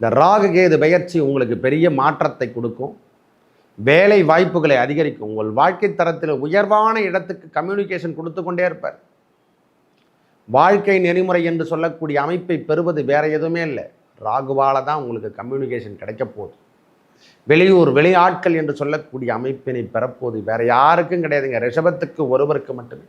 இந்த ராகு கேது பெயர்ச்சி உங்களுக்கு பெரிய மாற்றத்தை கொடுக்கும். வேலை வாய்ப்புகளை அதிகரிக்கும். உங்கள் வாழ்க்கை தரத்தில் உயர்வான இடத்துக்கு கம்யூனிகேஷன் கொடுத்து கொண்டே இருப்பார். வாழ்க்கை நெறிமுறை என்று சொல்லக்கூடிய அமைப்பை பெறுவது வேற எதுவுமே இல்லை. ராகுவால தான் உங்களுக்கு கம்யூனிகேஷன் கிடைக்க போகுது. வெளியூர் வெளியாட்கள் என்று சொல்லக்கூடிய அமைப்பினை பெறப்போது வேற யாருக்கும் கிடையாதுங்க. ரிஷபத்துக்கு ஒருவருக்கு மட்டுமே.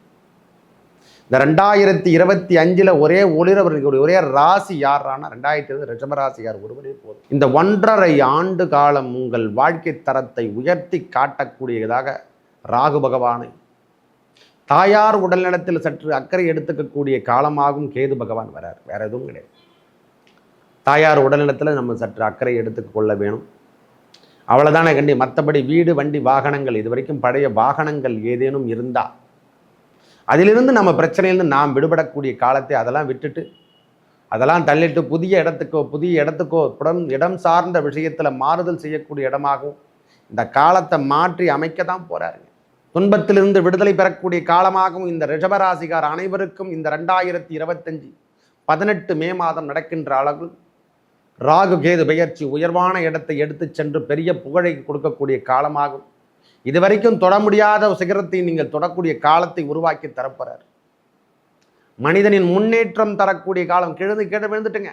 இந்த ரெண்டாயிரத்தி இருபத்தி அஞ்சில் ஒரே ஒளிரவர்களுடைய ஒரே ராசி யாரானா ரெண்டாயிரத்தி இருபது ரிஷபராசி யார் ஒருவரே போதும். இந்த ஒன்றரை ஆண்டு காலம் உங்கள் வாழ்க்கை தரத்தை உயர்த்தி காட்டக்கூடியதாக ராகு பகவானை. தாயார் உடல்நலத்தில் சற்று அக்கறை எடுத்துக்கக்கூடிய காலமாகும் கேது பகவான் வரார். வேற எதுவும் கிடையாது. தாயார் உடல்நலத்தில் நம்ம சற்று அக்கறை எடுத்துக்க கொள்ள வேணும். அவ்வளோதானே கண்டி மற்றபடி வீடு வண்டி வாகனங்கள் இது வரைக்கும் பழைய வாகனங்கள் ஏதேனும் இருந்தால் அதிலிருந்து நம்ம பிரச்சனையிலிருந்து நாம் விடுபடக்கூடிய காலத்தை அதெல்லாம் விட்டுட்டு அதெல்லாம் தள்ளிட்டு புதிய இடத்துக்கோ புதிய இடத்துக்கோ புடம் இடம் சார்ந்த விஷயத்தில் மாறுதல் செய்யக்கூடிய இடமாகவும் இந்த காலத்தை மாற்றி அமைக்க தான் போகிறாருங்க துன்பத்திலிருந்து விடுதலை பெறக்கூடிய காலமாகவும் இந்த ரிஷபராசிகார் அனைவருக்கும் இந்த ரெண்டாயிரத்தி இருபத்தஞ்சி பதினெட்டு மே மாதம் நடக்கின்ற அளவில் ராகு கேது பெயர்ச்சி உயர்வான இடத்தை எடுத்து சென்று பெரிய புகழை கொடுக்கக்கூடிய காலமாகும். இதுவரைக்கும் தொட முடியாத சிகரத்தை நீங்கள் தொடக்கூடிய காலத்தை உருவாக்கி தரப்போறார். மனிதனின் முன்னேற்றம் தரக்கூடிய காலம் கிழந்து கேட்ட விழுந்துட்டுங்க.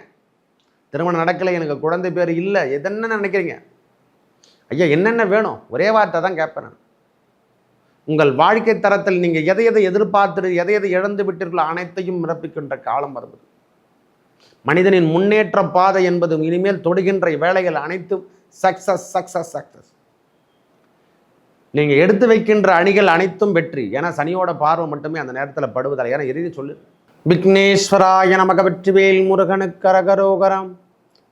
திருமணம் நடக்கலை எனக்கு குழந்தை பேர் இல்லை. எதென்ன நினைக்கிறீங்க? ஐயா என்னென்ன வேணும்? ஒரே வார்த்தை தான் கேட்பேன் நான். உங்கள் வாழ்க்கை தரத்தில் நீங்கள் எதை எதை எதிர்பார்த்து எதை எதை இழந்து விட்டீர்களோ அனைத்தையும் நிரப்பிக்கின்ற காலம் வருவது மனிதனின் முன்னேற்ற பாதை என்பது இனிமேல் தொடுகின்ற வேலைகள் அனைத்தும் சக்சஸ் சக்சஸ் சக்சஸ் நீங்கள் எடுத்து வைக்கின்ற அணிகள் அனைத்தும் வெற்றி. ஏன்னா சனியோட பார்வை மட்டுமே அந்த நேரத்தில் படுவதால். ஏன்னா இறுதி சொல்லு. விக்னேஸ்வராய நமக வெற்றிவேல் முருகனுக்கு அரகரோகரம்.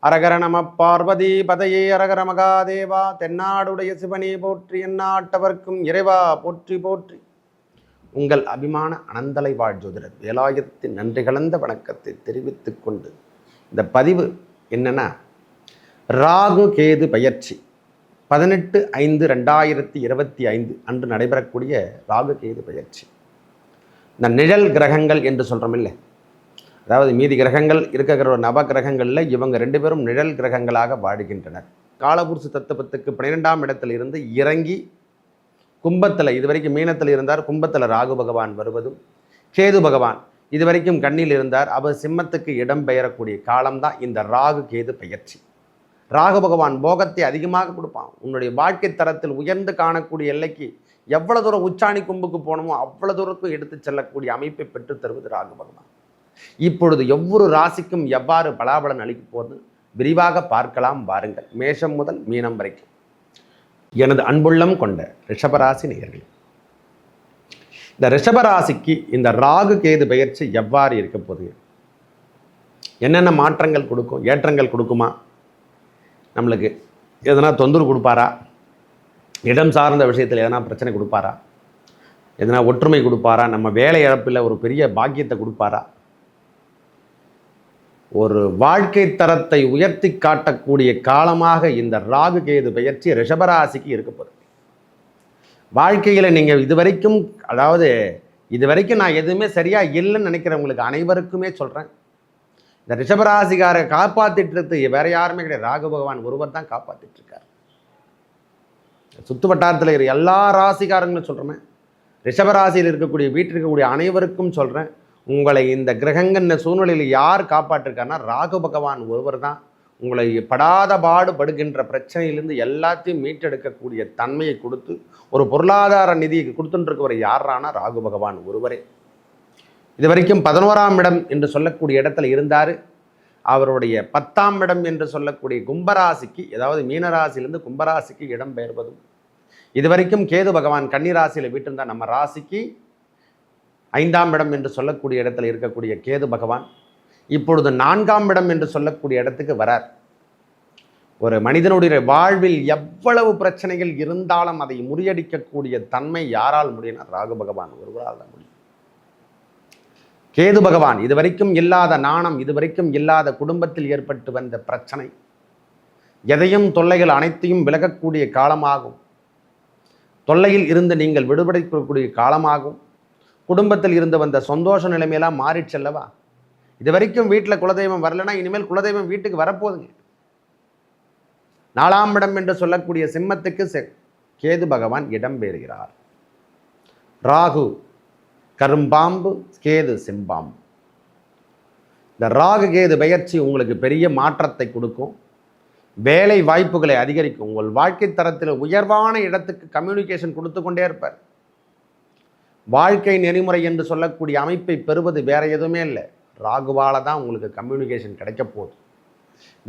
அரகர நம பார்வதி பதையே அரகர மகாதேவா. தென்னாடுடைய சிவனே போற்றி எந்நாட்டவர்க்கும் இறைவா போற்றி போற்றி. உங்கள் அபிமான அனந்தலை வாழ் ஜோதிடர் வேலாயத்தின் நன்றி கலந்த வணக்கத்தை தெரிவித்து கொண்டு இந்த பதிவு என்னென்னா ராகு கேது பயிற்சி. பதினெட்டு ஐந்து ரெண்டாயிரத்தி இருபத்தி ஐந்து அன்று நடைபெறக்கூடிய ராகு கேது பயிற்சி. இந்த நிழல் கிரகங்கள் என்று சொல்கிறோம் இல்லை? அதாவது மீதி கிரகங்கள் இருக்கிற நவ கிரகங்களில் இவங்க ரெண்டு பேரும் நிழல் கிரகங்களாக வாழுகின்றனர். காலபுருஷ தத்துவத்துக்கு பன்னிரெண்டாம் இடத்தில் இருந்து இறங்கி கும்பத்தில் இது வரைக்கும் மீனத்தில் இருந்தார் கும்பத்தில் ராகு பகவான் வருவதும் கேது பகவான் இது வரைக்கும் கண்ணில் இருந்தார் அவர் சிம்மத்துக்கு இடம் பெயரக்கூடிய காலம்தான் இந்த ராகு கேது பயிற்சி. ராகு பகவான் போகத்தை அதிகமாக கொடுப்பான். உன்னுடைய வாழ்க்கை தரத்தில் உயர்ந்து காணக்கூடிய எல்லைக்கு எவ்வளவு தூரம் உச்சாணி கும்புக்கு போனோமோ அவ்வளவு தூரத்துக்கு எடுத்து செல்லக்கூடிய அமைப்பை பெற்றுத் தருவது ராகு பகவான். இப்பொழுது ஒவ்வொரு ராசிக்கும் எவ்வாறு பலாபலன் அளிக்கும் போது விரிவாக பார்க்கலாம் வாருங்கள். மேஷம் முதல் மீனம் வரைக்கும். எனது அன்புள்ளம் கொண்ட ரிஷபராசி நேர்கள் இந்த ரிஷபராசிக்கு இந்த ராகு கேது பெயர்ச்சி எவ்வாறு இருக்க போகுது? என்னென்ன மாற்றங்கள் கொடுக்கும் ஏற்றங்கள் கொடுக்குமா? நம்மளுக்கு எதனா தொந்தரவு கொடுப்பாரா? இடம் சார்ந்த விஷயத்தில் எதனா பிரச்சனை கொடுப்பாரா? எதனா ஒற்றுமை கொடுப்பாரா? நம்ம வேலை இழப்பில் ஒரு பெரிய பாக்கியத்தை கொடுப்பாரா? ஒரு வாழ்க்கை தரத்தை உயர்த்தி காட்டக்கூடிய காலமாக இந்த ராகு கேது பெயர்ச்சி ரிஷபராசிக்கு இருக்க போகுது. வாழ்க்கையில் நீங்கள் இதுவரைக்கும் அதாவது இதுவரைக்கும் நான் எதுவுமே சரியாக இல்லைன்னு நினைக்கிறவங்களுக்கு அனைவருக்குமே சொல்கிறேன் இந்த ரிஷபராசிக்காரை காப்பாற்றிட்டு வேற யாருமே கிடையாது. ராகு பகவான் ஒருவர் தான் காப்பாற்றிட்டு இருக்கார் சுத்து வட்டாரத்தில் இருக்கிற எல்லா ராசிக்காரங்களும் சொல்கிறேன் ரிஷபராசியில் இருக்கக்கூடிய வீட்டில் இருக்கக்கூடிய அனைவருக்கும் சொல்கிறேன் உங்களை இந்த கிரகங்கன்ன சூழ்நிலையில் யார் காப்பாற்றிருக்காருன்னா ராகு பகவான் ஒருவர் தான். உங்களை படாத பாடுபடுகின்ற பிரச்சனையிலிருந்து எல்லாத்தையும் மீட்டெடுக்கக்கூடிய தன்மையை கொடுத்து ஒரு பொருளாதார நிதியை கொடுத்துட்டுருக்கவர் யாரானா ராகு பகவான் ஒருவரே. இது வரைக்கும் பதினோராம் இடம் என்று சொல்லக்கூடிய இடத்துல இருந்தார். அவருடைய பத்தாம் இடம் என்று சொல்லக்கூடிய கும்பராசிக்கு ஏதாவது மீனராசிலிருந்து கும்பராசிக்கு இடம் பெயர்வதும். இதுவரைக்கும் கேது பகவான் கன்னிராசியில் வீட்டிருந்தால் நம்ம ராசிக்கு ஐந்தாம் இடம் என்று சொல்லக்கூடிய இடத்துல இருக்கக்கூடிய கேது பகவான் இப்பொழுது நான்காம் இடம் என்று சொல்லக்கூடிய இடத்துக்கு வரார். ஒரு மனிதனுடைய வாழ்வில் எவ்வளவு பிரச்சனைகள் இருந்தாலும் அதை முறியடிக்கக்கூடிய தன்மை யாரால் முடியும் ராகு பகவான். ஒருவரால் தான் முடியும். கேது பகவான் இதுவரைக்கும் இல்லாத நாணம் இதுவரைக்கும் இல்லாத குடும்பத்தில் ஏற்பட்டு வந்த பிரச்சனை. எதையும் தொல்லைகள் அனைத்தையும் விலகக்கூடிய காலமாகும். தொல்லையில் இருந்து நீங்கள் விடுபடக்கூடிய காலமாகும். குடும்பத்தில் இருந்து வந்த சந்தோஷ நிலைமையெல்லாம் மாறி செல்லவா? இது வரைக்கும் வீட்டில் குலதெய்வம் வரலைன்னா இனிமேல் குலதெய்வம் வீட்டுக்கு வரப்போகுதுங்க நாலாம் இடம் என்று சொல்லக்கூடிய சிம்மத்துக்கு செ- கேது பகவான் இடம் பெறுகிறார் ராகு கரும்பாம்பு கேது செம்பாம்பு. இந்த ராகு கேது பெயர்ச்சி உங்களுக்கு பெரிய மாற்றத்தை கொடுக்கும். வேலை வாய்ப்புகளை அதிகரிக்கும். உங்கள் வாழ்க்கை தரத்தில் உயர்வான இடத்துக்கு கம்யூனிகேஷன் கொடுத்து கொண்டே இருப்பார். வாழ்க்கை நெறிமுறை என்று சொல்லக்கூடிய அமைப்பை பெறுவது வேற எதுவுமே இல்லை. ராகுவால தான் உங்களுக்கு கம்யூனிகேஷன் கிடைக்க போகுது.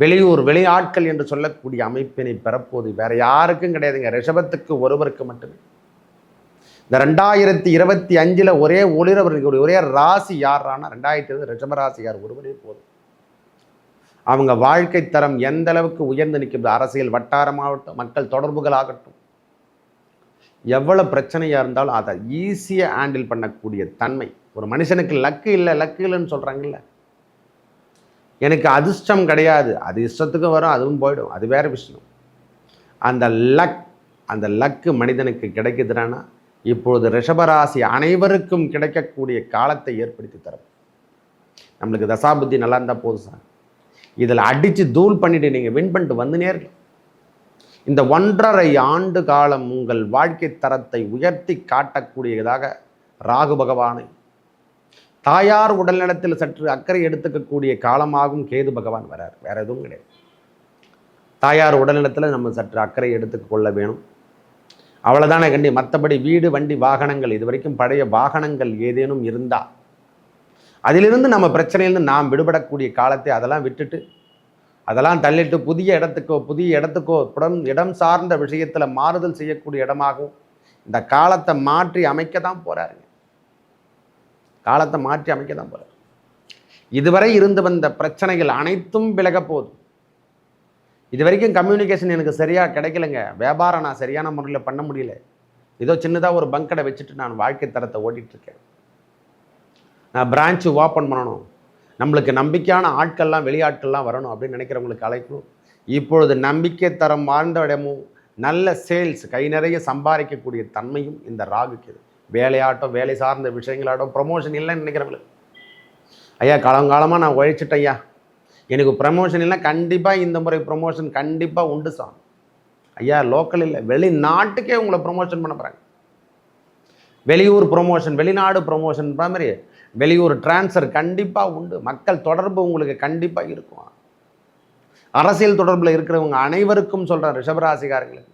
வெளியூர் வெளியாட்கள் என்று சொல்லக்கூடிய அமைப்பினை பெறப்போது வேற யாருக்கும் கிடையாதுங்க. ரிஷபத்துக்கு ஒருவருக்கு மட்டுமே. இந்த ரெண்டாயிரத்தி இருபத்தி அஞ்சில் ஒரே ஒளிரவர்களுடைய ஒரே ராசி யாரானா ரெண்டாயிரத்தி இருபது ரிஷபராசி யார் ஒருவரே போதும். அவங்க வாழ்க்கை தரம் எந்த அளவுக்கு உயர்ந்து நிற்கிறது அரசியல் வட்டாரமாகட்டும் மக்கள் தொடர்புகள் ஆகட்டும் எவ்வளோ பிரச்சனையாக இருந்தாலும் அதை ஈஸியாக ஹேண்டில் பண்ணக்கூடிய தன்மை. ஒரு மனுஷனுக்கு லக்கு இல்லை லக்கு இல்லைன்னு சொல்கிறாங்கல்ல எனக்கு அதிர்ஷ்டம் கிடையாது. அது இஷ்டத்துக்கும் வரும் அதுவும் போயிடும். அது வேற விஷயம். அந்த லக் அந்த லக்கு மனிதனுக்கு கிடைக்குதுன்னா இப்பொழுது ரிஷபராசி அனைவருக்கும் கிடைக்கக்கூடிய காலத்தை ஏற்படுத்தி தரும். நம்மளுக்கு தசாபுத்தி நல்லா இருந்தால் போதும் சார். இதில் அடித்து தூள் பண்ணிட்டு நீங்கள் வின் பண்ணிட்டு வந்து நேரில் இந்த ஒன்றரை ஆண்டு காலம் உங்கள் வாழ்க்கை தரத்தை உயர்த்தி காட்டக்கூடியதாக ராகு பகவானை. தாயார் உடல்நலத்தில் சற்று அக்கறை எடுத்துக்கக்கூடிய காலமாகும் கேது பகவான் வரார். வேற எதுவும் கிடையாது. தாயார் உடல்நலத்தில் நம்ம சற்று அக்கறை எடுத்துக்கொள்ள வேணும். அவ்வளோதானே கண்டி மற்றபடி வீடு வண்டி வாகனங்கள் இது வரைக்கும் பழைய வாகனங்கள் ஏதேனும் இருந்தா அதிலிருந்து நம்ம பிரச்சனையிலிருந்து நாம் விடுபடக்கூடிய காலத்தை அதெல்லாம் விட்டுட்டு அதெல்லாம் தள்ளிட்டு புதிய இடத்துக்கோ புதிய இடத்துக்கோ இடம் இடம் சார்ந்த விஷயத்தில் மாறுதல் செய்யக்கூடிய இடமாகவும் இந்த காலத்தை மாற்றி அமைக்க தான் போகிறாருங்க காலத்தை மாற்றி அமைக்க தான் போகிறார் இதுவரை இருந்து வந்த பிரச்சனைகள் அனைத்தும் விலக போதும் இது வரைக்கும் கம்யூனிகேஷன் எனக்கு சரியாக கிடைக்கலங்க. வியாபாரம் நான் சரியான முறையில் பண்ண முடியல. ஏதோ சின்னதாக ஒரு பங்கடை வச்சுட்டு நான் வாழ்க்கை தரத்தை ஓட்டிகிட்ருக்கேன் இருக்கேன். நான் பிரான்ச்சு ஓப்பன் பண்ணணும். நம்மளுக்கு நம்பிக்கையான ஆட்கள்லாம் வெளியாட்கள்லாம் வரணும் அப்படின்னு நினைக்கிறவங்களுக்கு அழைக்கணும். இப்பொழுது நம்பிக்கை தரம் வாழ்ந்த இடமும் நல்ல சேல்ஸ் கை நிறைய சம்பாதிக்கக்கூடிய தன்மையும் இந்த ராகுக்கு இது வேலையாட்டம் வேலை சார்ந்த விஷயங்களாட்டம் ப்ரொமோஷன் இல்லைன்னு நினைக்கிறவங்களுக்கு. ஐயா காலங்காலமாக நான் உழைச்சிட்டேன் ஐயா. எனக்கு ப்ரமோஷன் இல்லை கண்டிப்பாக இந்த முறை ப்ரொமோஷன் கண்டிப்பாக உண்டு சார் ஐயா லோக்கல் இல்லை. வெளிநாட்டுக்கே உங்களை ப்ரொமோஷன் பண்ண போகிறாங்க வெளியூர் ப்ரொமோஷன் வெளிநாடு ப்ரொமோஷன் மாதிரி வெளியூர் டிரான்ஸ்ஃபர் கண்டிப்பாக உண்டு. மக்கள் தொடர்பு உங்களுக்கு கண்டிப்பாக இருக்கும். அரசியல் தொடர்பில் இருக்கிறவங்க அனைவருக்கும் சொல்கிறேன் ரிஷபராசிகாரங்களுக்கு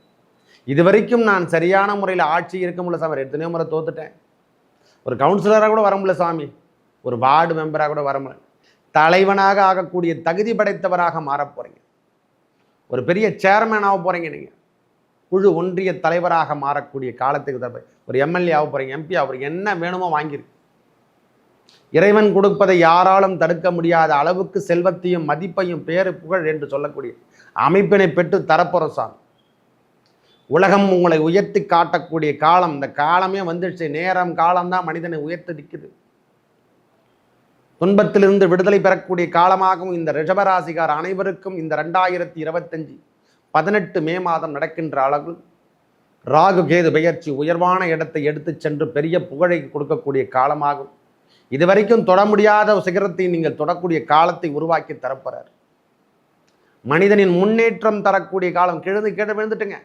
இது வரைக்கும் நான் சரியான முறையில் ஆட்சி இருக்க முடியல சாமி. எத்தனையோ முறை தோத்துட்டேன். ஒரு கவுன்சிலராக கூட வர முடியல சாமி. ஒரு வார்டு மெம்பராக கூட வர முடியல. தலைவனாக ஆகக்கூடிய தகுதி படைத்தவராக மாறப் போகிறீங்க ஒரு பெரிய சேர்மேன் ஆக போகிறீங்க நீங்கள் குழு ஒன்றிய தலைவராக மாறக்கூடிய காலத்துக்கு தப்ப ஒரு எம்எல்ஏ ஆக போகிறீங்க எம்பி அவர் என்ன வேணுமோ வாங்கிருக்கு இறைவன் கொடுப்பதை யாராலும் தடுக்க முடியாத அளவுக்கு செல்வத்தையும் மதிப்பையும் பேரு புகழ் என்று சொல்லக்கூடிய அமைப்பினை பெற்று தரப்போகிற சாமி. உலகம் உங்களை உயர்த்தி காட்டக்கூடிய காலம் இந்த காலமே வந்துடுச்சு. நேரம் காலம்தான் மனிதனை உயர்த்தி நிற்குது துன்பத்திலிருந்து விடுதலை பெறக்கூடிய காலமாகவும் இந்த ரிஷபராசிகார் அனைவருக்கும் இந்த ரெண்டாயிரத்தி இருபத்தஞ்சி பதினெட்டு மே மாதம் நடக்கின்ற அளவில் ராகு கேது பெயர்ச்சி உயர்வான இடத்தை எடுத்துச் சென்று பெரிய புகழை கொடுக்கக்கூடிய காலமாகும். இதுவரைக்கும் தொட முடியாத சிகரத்தை நீங்கள் தொடக்கூடிய காலத்தை உருவாக்கி தரப்போறார். மனிதனின் முன்னேற்றம் தரக்கூடிய காலம் கிழந்து கீழே விழுந்துட்டுங்க.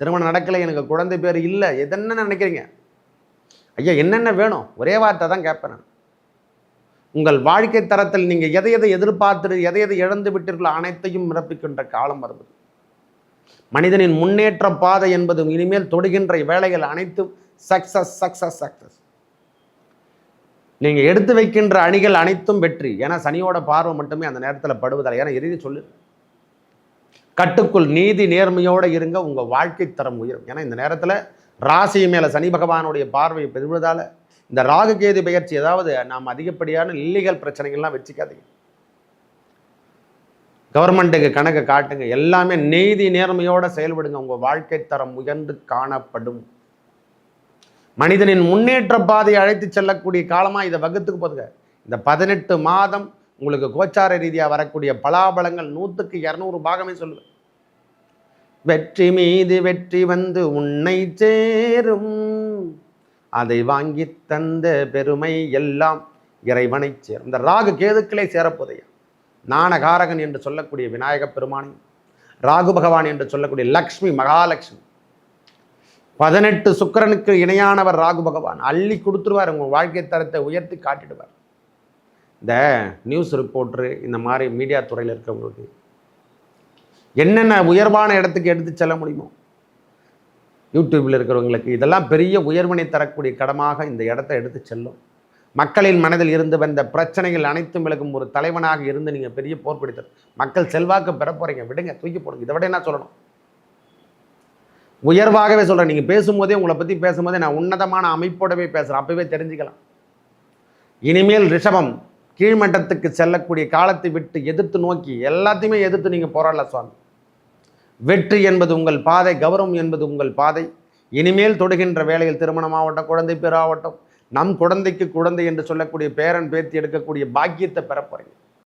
திருமணம் நடக்கலை எனக்கு குழந்தை பேர் இல்லை எதென்ன நினைக்கிறீங்க? ஐயா என்னென்ன வேணும்? ஒரே வார்த்தை தான் கேட்பேன் நான். உங்கள் வாழ்க்கை தரத்தில் நீங்கள் எதை எதை எதிர்பார்த்து எதை எதை இழந்து விட்டீர்களோ அனைத்தையும் நிரப்பிக்கின்ற காலம் வருவது. மனிதனின் முன்னேற்ற பாதை என்பது இனிமேல் தொடுகின்ற வேலைகள் அனைத்தும் சக்சஸ் சக்சஸ் சக்சஸ் நீங்கள் எடுத்து வைக்கின்ற அணிகள் அனைத்தும் வெற்றி. ஏன்னா சனியோட பார்வை மட்டுமே அந்த நேரத்தில் படுவதில்லை ஏன்னா இறுதி சொல்லு. கட்டுக்குள் நீதி நேர்மையோடு இருங்க உங்கள் வாழ்க்கை தரம் உயரும். ஏன்னா இந்த நேரத்தில் ராசி மேலே சனி பகவானுடைய பார்வையை பெறுவதால் இந்த ராகு கேது பெயர்ச்சி ஏதாவது நாம் அதிகப்படியான இல்லீகல் பிரச்சனைகள்லாம் வச்சுக்காதீங்க. கவர்மெண்ட்டுக்கு கணக்கு காட்டுங்க எல்லாமே நீதி நேர்மையோட செயல்படுங்க உங்கள் வாழ்க்கை தரம் உயர்ந்து காணப்படும். மனிதனின் முன்னேற்ற பாதையை அழைத்து செல்லக்கூடிய காலமாக இதை வகுத்துக்கு போதுங்க. இந்த பதினெட்டு மாதம் உங்களுக்கு கோச்சார ரீதியாக வரக்கூடிய பலாபலங்கள் நூற்றுக்கு இரநூறு பாகமே சொல்லுவேன். வெற்றி மீது வெற்றி வந்து உன்னை சேரும். அதை வாங்கி தந்த பெருமை எல்லாம் இறைவனை சேரும். இந்த ராகு கேதுக்களே சேரப்போதையா ஞானகாரகன் என்று சொல்லக்கூடிய விநாயகப் பெருமானையும் ராகு பகவான் என்று சொல்லக்கூடிய லக்ஷ்மி மகாலட்சுமி பதினெட்டு சுக்கிரனுக்கு இணையானவர் ராகு பகவான். அள்ளி கொடுத்துருவார் உங்கள் வாழ்க்கை தரத்தை உயர்த்தி காட்டிடுவார். இந்த நியூஸ் ரிப்போர்ட்ரு இந்த மாதிரி மீடியா துறையில் இருக்கவங்களுக்கு என்னென்ன உயர்வான இடத்துக்கு எடுத்து செல்ல முடியுமோ யூடியூப்பில் இருக்கிறவங்களுக்கு இதெல்லாம் பெரிய உயர்வினை தரக்கூடிய கடமாக இந்த இடத்த எடுத்து செல்லும். மக்களின் மனதில் இருந்து வந்த பிரச்சனைகள் அனைத்தும் விலகும் ஒரு தலைவனாக இருந்து நீங்கள் பெரிய போர் பிடித்தர் மக்கள் செல்வாக்கு பெற போகிறீங்க விடுங்க தூக்கி போடுங்க. இதை விட என்ன சொல்லணும்? உயர்வாகவே சொல்கிறேன் நீங்கள் பேசும்போதே உங்களை பற்றி பேசும்போதே நான் உன்னதமான அமைப்போடவே பேசுகிறேன் அப்போவே தெரிஞ்சுக்கலாம். இனிமேல் ரிஷபம் கீழ்மட்டத்துக்கு செல்லக்கூடிய காலத்தை விட்டு எதிர்த்து நோக்கி எல்லாத்தையுமே எதிர்த்து நீங்கள் போராடல சுவாமி. வெற்றி என்பது உங்கள் பாதை கௌரவம் என்பது உங்கள் பாதை. இனிமேல் தொடுகின்ற வேலையில் திருமணமாகட்டும் குழந்தை பேராகட்டும் நம் குழந்தைக்கு குழந்தை என்று சொல்லக்கூடிய பேரன் பேத்தி எடுக்கக்கூடிய பாக்கியத்தை பெற